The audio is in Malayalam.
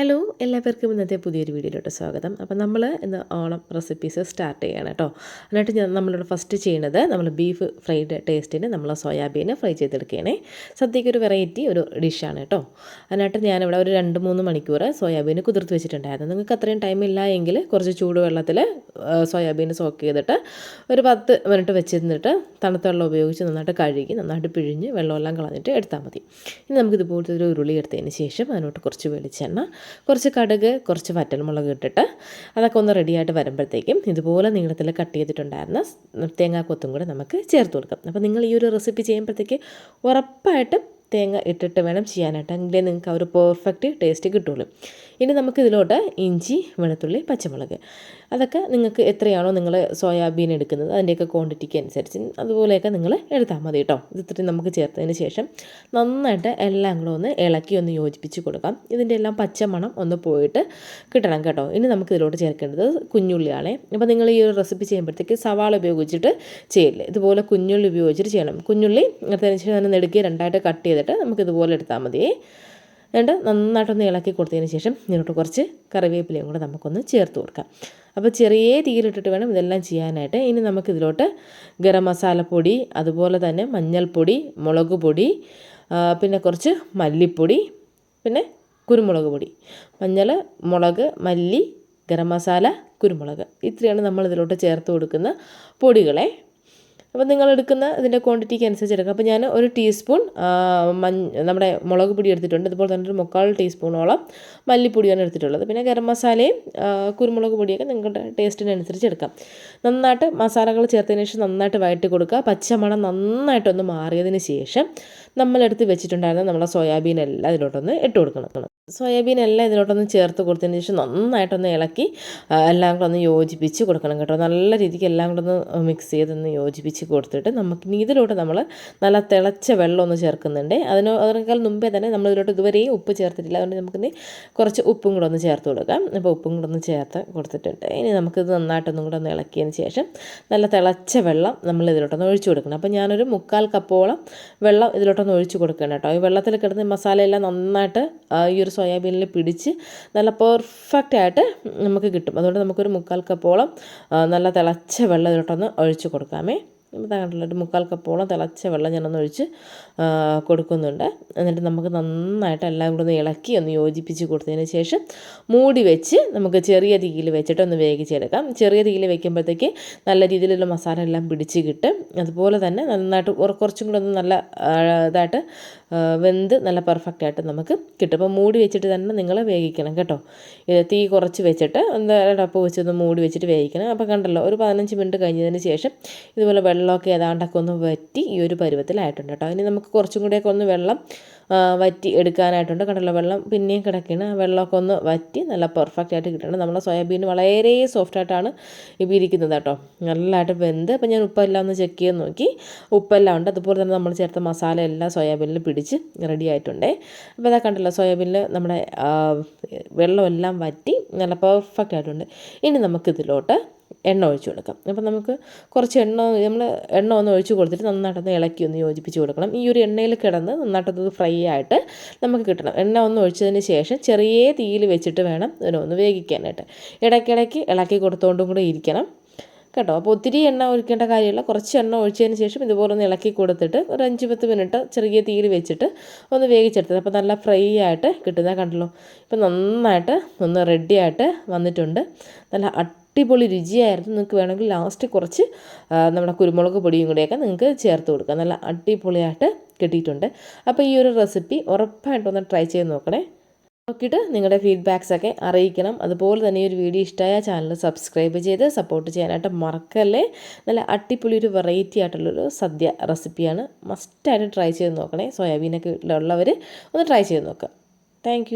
ഹലോ എല്ലാവർക്കും ഇന്നത്തെ പുതിയൊരു വീഡിയോയിലോട്ട് സ്വാഗതം. അപ്പോൾ നമ്മൾ ഇന്ന് ഓണം റെസിപ്പീസ് സ്റ്റാർട്ട് ചെയ്യണം കേട്ടോ എന്നിട്ട് ഞാൻ നമ്മളിവിടെ ഫസ്റ്റ് ചെയ്യുന്നത് നമ്മൾ ബീഫ് ഫ്രൈഡ് ടേസ്റ്റിന് നമ്മൾ സോയാബീൻ ഫ്രൈ ചെയ്തെടുക്കുകയാണേ സദ്യയ്ക്ക് ഒരു വെറൈറ്റി ഒരു ഡിഷാണ് കേട്ടോ അതിനായിട്ട് ഞാനിവിടെ ഒരു രണ്ട് മൂന്ന് മണിക്കൂർ സോയാബീൻ കുതിർത്ത് വെച്ചിട്ടുണ്ടായിരുന്നു. നിങ്ങൾക്ക് അത്രയും ടൈം ഇല്ല എങ്കിൽ കുറച്ച് ചൂടുവെള്ളത്തിൽ സോയാബീൻ സോക്ക് ചെയ്തിട്ട് ഒരു പത്ത് മിനിറ്റ് വെച്ചിരുന്നിട്ട് തണുത്ത വെള്ളം ഉപയോഗിച്ച് നന്നായിട്ട് കഴുകി നന്നായിട്ട് പിഴിഞ്ഞ് വെള്ളമെല്ലാം കളഞ്ഞിട്ട് എടുത്താൽ മതി. ഇനി നമുക്കിതുപോലത്തെ ഒരു ഉരുളി എടുത്തതിന് ശേഷം അതിനോട്ട് കുറച്ച് വെളിച്ചെണ്ണ കുറച്ച് കടുക് കുറച്ച് വറ്റൽമുളക് ഇട്ടിട്ട് അതൊക്കെ ഒന്ന് റെഡിയായിട്ട് വരുമ്പോഴത്തേക്കും ഇതുപോലെ നീളത്തിൽ കട്ട് ചെയ്തിട്ടുണ്ടായിരുന്ന തേങ്ങാക്കൊത്തും കൂടെ നമുക്ക് ചേർത്ത് കൊടുക്കാം. അപ്പോൾ നിങ്ങൾ ഈ ഒരു റെസിപ്പി ചെയ്യുമ്പോഴത്തേക്ക് ഉറപ്പായിട്ടും തേങ്ങ ഇട്ടിട്ട് വേണം ചെയ്യാനായിട്ട്. എങ്കിലേ നിങ്ങൾക്ക് ആ ഒരു പെർഫെക്റ്റ് ടേസ്റ്റ് കിട്ടുള്ളൂ. ഇനി നമുക്ക് ഇതിലോട്ട് ഇഞ്ചി വെളുത്തുള്ളി പച്ചമുളക്. അതൊക്കെ നിങ്ങൾക്ക് എത്രയാണോ നിങ്ങൾ സോയാബീൻ എടുക്കുന്നത് അതിന്റെയൊക്കെ ക്വാണ്ടിറ്റിക്ക് അനുസരിച്ച് അതുപോലെയൊക്കെ നിങ്ങൾ എടുത്താൽ മതി കേട്ടോ. ഇത് ഇത്രയും നമുക്ക് ചേർത്തതിന് ശേഷം നന്നായിട്ട് എല്ലാം കൂടെ ഒന്ന് ഇളക്കി ഒന്ന് യോജിപ്പിച്ച് കൊടുക്കാം. ഇതിന്റെ എല്ലാം പച്ചമണം ഒന്ന് പോയിട്ട് കിട്ടണം കേട്ടോ. ഇനി നമുക്ക് ഇതിലോട്ട് ചേർക്കേണ്ടത് കുഞ്ഞുള്ളിയാണ്. അപ്പോൾ നിങ്ങൾ ഈ ഒരു റെസിപ്പി ചെയ്യുമ്പോഴത്തേക്ക് സവാള ഉപയോഗിച്ചിട്ട് ചെയ്യില്ല? ഇതുപോലെ കുഞ്ഞുള്ളി ഉപയോഗിച്ചിട്ട് ചെയ്യണം. കുഞ്ഞുള്ളി അതിനനുസരിച്ച് തന്നെ നെടുക്കി രണ്ടായിട്ട് കട്ട് ചെയ്തിട്ട് നമുക്ക് ഇതുപോലെ എടുത്താൽ മതി. എന്നിട്ട് നന്നായിട്ടൊന്ന് ഇളക്കി കൊടുത്തതിന് ശേഷം ഇതിനോട്ട് കുറച്ച് കറിവേപ്പിലയും കൂടെ നമുക്കൊന്ന് ചേർത്ത് കൊടുക്കാം. അപ്പോൾ ചെറിയ തീയിലിട്ടിട്ട് വേണം ഇതെല്ലാം ചെയ്യാനായിട്ട്. ഇനി നമുക്കിതിലോട്ട് ഗരം മസാലപ്പൊടി അതുപോലെ തന്നെ മഞ്ഞൾപ്പൊടി മുളക് പൊടി പിന്നെ കുറച്ച് മല്ലിപ്പൊടി പിന്നെ കുരുമുളക് പൊടി മഞ്ഞൾ മുളക് മല്ലി ഗരം മസാല കുരുമുളക്. ഇത്രയാണ് നമ്മൾ ഇതിലോട്ട് ചേർത്ത് കൊടുക്കുന്ന പൊടികളെ. അപ്പോൾ നിങ്ങൾ എടുക്കുന്ന ഇതിന്റെ ക്വാണ്ടിറ്റിക്ക് അനുസരിച്ച് എടുക്കുക അപ്പോൾ ഞാൻ ഒരു ടീസ്പൂൺ മഞ്ഞ നമ്മുടെ മുളക് പൊടി എടുത്തിട്ടുണ്ട്. അതുപോലെ തന്നെ ഒരു മുക്കാൽ ടീസ്പൂണോളം മല്ലിപ്പൊടിയാണ് എടുത്തിട്ടുള്ളത്. പിന്നെ ഗരം മസാലയും കുരുമുളക് പൊടിയൊക്കെ നിങ്ങളുടെ ടേസ്റ്റിനനുസരിച്ച് എടുക്കാം. നന്നായിട്ട് മസാലകൾ ചേർത്തതിന് ശേഷം നന്നായിട്ട് വഴറ്റി കൊടുക്കുക. പച്ചമണം നന്നായിട്ടൊന്ന് മാറിയതിന് ശേഷം നമ്മളെടുത്ത് വെച്ചിട്ടുണ്ടായിരുന്ന നമ്മളെ സോയാബീൻ എല്ലാം ഇതിലോട്ടൊന്ന് ഇട്ട് കൊടുക്കണം. സോയാബീൻ എല്ലാം ഇതിലോട്ടൊന്ന് ചേർത്ത് കൊടുത്തതിന് ശേഷം നന്നായിട്ടൊന്ന് ഇളക്കി എല്ലാം കൂടെ ഒന്ന് യോജിപ്പിച്ച് കൊടുക്കണം കേട്ടോ. നല്ല രീതിക്ക് എല്ലാം കൂടെ ഒന്ന് മിക്സ് ചെയ്തൊന്ന് യോജിപ്പിച്ച് കൊടുത്തിട്ട് നമുക്ക് ഇനി ഇതിലോട്ട് നമ്മൾ നല്ല തിളച്ച വെള്ളം ഒന്ന് ചേർക്കുന്നുണ്ട്. അതിന് അതിനേക്കാൾ മുമ്പേ തന്നെ നമ്മൾ ഇതിലോട്ട് ഇതുവരെയും ഉപ്പ് ചേർത്തിട്ടില്ല. അതുകൊണ്ട് നമുക്കിനി കുറച്ച് ഉപ്പും കൂടെ ഒന്ന് ചേർത്ത് കൊടുക്കാം. അപ്പോൾ ഉപ്പും കൂടെ ഒന്ന് ചേർത്ത് കൊടുത്തിട്ടുണ്ട്. ഇനി നമുക്കിത് നന്നായിട്ടൊന്നും കൂടെ ഒന്ന് ഇളക്കിയതിന് ശേഷം നല്ല തിളച്ച വെള്ളം നമ്മൾ ഇതിലോട്ടൊന്ന് ഒഴിച്ചു കൊടുക്കണം. അപ്പോൾ ഞാനൊരു മുക്കാൽ കപ്പോളം വെള്ളം ഇതിലോട്ടൊന്ന് ഒഴിച്ചു കൊടുക്കണം കേട്ടോ. ഈ വെള്ളത്തിൽ കിടന്ന് മസാലയെല്ലാം നന്നായിട്ട് ഈ ഒരു സോയാബീനിൽ പിടിച്ച് നല്ല പെർഫെക്റ്റ് ആയിട്ട് നമുക്ക് കിട്ടും. അതുകൊണ്ട് നമുക്കൊരു മുക്കാൽ കപ്പോളം നല്ല തിളച്ച വെള്ളം ഇതിലോട്ടൊന്ന് ഒഴിച്ചു കൊടുക്കാമേ. കണ്ടില്ല ഒരു മുക്കാൽ കപ്പോളം തിളച്ച വെള്ളം ഞാനൊന്ന് ഒഴിച്ച് കൊടുക്കുന്നുണ്ട്. എന്നിട്ട് നമുക്ക് നന്നായിട്ട് എല്ലാം കൂടെ ഒന്ന് ഇളക്കി ഒന്ന് യോജിപ്പിച്ച് കൊടുത്തതിന് ശേഷം മൂടി വെച്ച് നമുക്ക് ചെറിയ തീയിൽ വെച്ചിട്ട് ഒന്ന് വേവിച്ചെടുക്കാം. ചെറിയ തീയിൽ വെക്കുമ്പോഴത്തേക്ക് നല്ല രീതിയിലുള്ള മസാല എല്ലാം പിടിച്ച് കിട്ടും. അതുപോലെ തന്നെ നന്നായിട്ട് കുറച്ചും കൂടെ ഒന്ന് നല്ല ഇതായിട്ട് വെന്ത് നല്ല പെർഫെക്റ്റ് ആയിട്ട് നമുക്ക് കിട്ടും. അപ്പോൾ മൂടി വെച്ചിട്ട് തന്നെ നിങ്ങൾ വേവിക്കണം കേട്ടോ. തീ കുറച്ച് വെച്ചിട്ട് എന്താ ഡപ്പ് വെച്ചൊന്ന് മൂടി വെച്ചിട്ട് വേവിക്കണം. അപ്പോൾ കണ്ടല്ലോ ഒരു പതിനഞ്ച് മിനിറ്റ് കഴിഞ്ഞതിന് ശേഷം ഇതുപോലെ വെള്ളമൊക്കെ ഏതാണ്ടൊക്കെ ഒന്ന് വറ്റി ഈ ഒരു പരുവത്തിലായിട്ടുണ്ട് കേട്ടോ. ഇനി നമുക്ക് കുറച്ചും കൂടെയൊക്കെ ഒന്ന് വെള്ളം വറ്റി എടുക്കാനായിട്ടുണ്ട്. കണ്ടല്ലോ വെള്ളം പിന്നെയും കിടക്കുകയാണ് ആ വെള്ളമൊക്കെ ഒന്ന് വറ്റി നല്ല പെർഫെക്റ്റ് ആയിട്ട് കിട്ടണം. നമ്മുടെ സോയാബീൻ വളരെ സോഫ്റ്റ് ആയിട്ടാണ് ഇപ്പോൾ ഇരിക്കുന്നത് കേട്ടോ. നല്ലതായിട്ട് വെന്ത്. അപ്പോൾ ഞാൻ ഉപ്പെല്ലാം ഒന്ന് ചെക്ക് ചെയ്ത് നോക്കി. ഉപ്പെല്ലാം ഉണ്ട്. അതുപോലെ തന്നെ നമ്മൾ ചേർത്ത മസാല എല്ലാം സോയാബീനിൽ പിടിച്ച് റെഡി ആയിട്ടുണ്ടേ. അപ്പോൾ അതാ കണ്ടല്ലോ സോയാബീനിൽ നമ്മുടെ വെള്ളമെല്ലാം വറ്റി നല്ല പെർഫെക്റ്റ് ആയിട്ടുണ്ട്. ഇനി നമുക്കിതിലോട്ട് എണ്ണ ഒഴിച്ചു കൊടുക്കാം. അപ്പം നമുക്ക് കുറച്ച് എണ്ണ നമ്മൾ എണ്ണ ഒന്ന് ഒഴിച്ച് കൊടുത്തിട്ട് നന്നായിട്ടൊന്ന് ഇളക്കി ഒന്ന് യോജിപ്പിച്ച് കൊടുക്കണം. ഈ ഒരു എണ്ണയിൽ കിടന്ന് നന്നായിട്ടത് ഫ്രൈ ആയിട്ട് നമുക്ക് കിട്ടണം. എണ്ണ ഒന്ന് ഒഴിച്ചതിന് ശേഷം ചെറിയ തീയിൽ വെച്ചിട്ട് വേണം ഇതിനൊന്ന് വേവിക്കാനായിട്ട്. ഇടയ്ക്കിടയ്ക്ക് ഇളക്കി കൊടുത്തുകൊണ്ടും കൂടെ ഇരിക്കണം കേട്ടോ. അപ്പോൾ ഒത്തിരി എണ്ണ ഒഴിക്കേണ്ട കാര്യമില്ല. കുറച്ച് എണ്ണ ഒഴിച്ചതിന് ശേഷം ഇതുപോലെ ഒന്ന് ഇളക്കി കൊടുത്തിട്ട് ഒരു അഞ്ച് പത്ത് മിനിറ്റ് ചെറിയ തീയിൽ വെച്ചിട്ട് ഒന്ന് വേവിച്ചെടുത്തത്. അപ്പോൾ നല്ല ഫ്രൈ ആയിട്ട് കിട്ടുന്ന കണ്ടല്ലോ. ഇപ്പം നന്നായിട്ട് ഒന്ന് റെഡി ആയിട്ട് വന്നിട്ടുണ്ട്. നല്ല അടിപൊളി രുചിയായിരുന്നു. നിങ്ങൾക്ക് വേണമെങ്കിൽ ലാസ്റ്റ് കുറച്ച് നമ്മുടെ കുരുമുളക് പൊടിയും കൂടെയൊക്കെ നിങ്ങൾക്ക് ചേർത്ത് കൊടുക്കാം. നല്ല അടിപൊളിയായിട്ട് കിട്ടിയിട്ടുണ്ട്. അപ്പോൾ ഈ ഒരു റെസിപ്പി ഉറപ്പായിട്ടും ഒന്ന് ട്രൈ ചെയ്ത് നോക്കണേ. നോക്കിയിട്ട് നിങ്ങളുടെ ഫീഡ്ബാക്സ് ഒക്കെ അറിയിക്കണം. അതുപോലെ തന്നെ ഈ ഒരു വീഡിയോ ഇഷ്ടമായ ചാനൽ സബ്സ്ക്രൈബ് ചെയ്ത് സപ്പോർട്ട് ചെയ്യാനായിട്ട് മറക്കല്ലേ? നല്ല അടിപൊളി ഒരു വെറൈറ്റി ആയിട്ടുള്ളൊരു സദ്യ റെസിപ്പിയാണ് മസ്റ്റായിട്ട് ട്രൈ ചെയ്ത് നോക്കണേ. സോയാബീനൊക്കെ വീട്ടിലുള്ളവർ ഒന്ന് ട്രൈ ചെയ്ത് നോക്കുക താങ്ക്